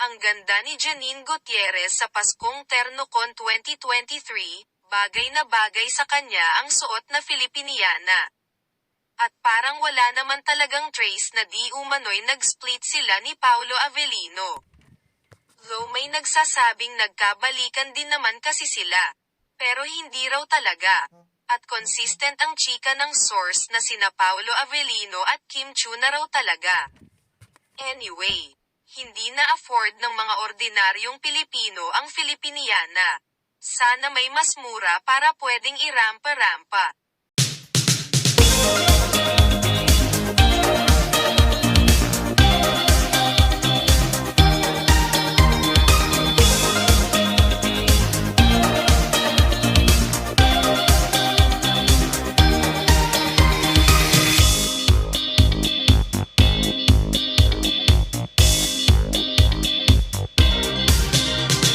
Ang ganda ni Janine Gutierrez sa Paskong Ternocon 2023, bagay na bagay sa kanya ang suot na Filipiniana. At parang wala naman talagang trace na di umano'y nag-split sila ni Paolo Avellino. Though may nagsasabing nagkabalikan din naman kasi sila. Pero hindi raw talaga. At consistent ang chika ng source na sina Paolo Avellino at Kim Chu na raw talaga. Anyway, hindi na afford ng mga ordinaryong Pilipino ang Filipiniana. Sana may mas mura para pwedeng irampa-rampa.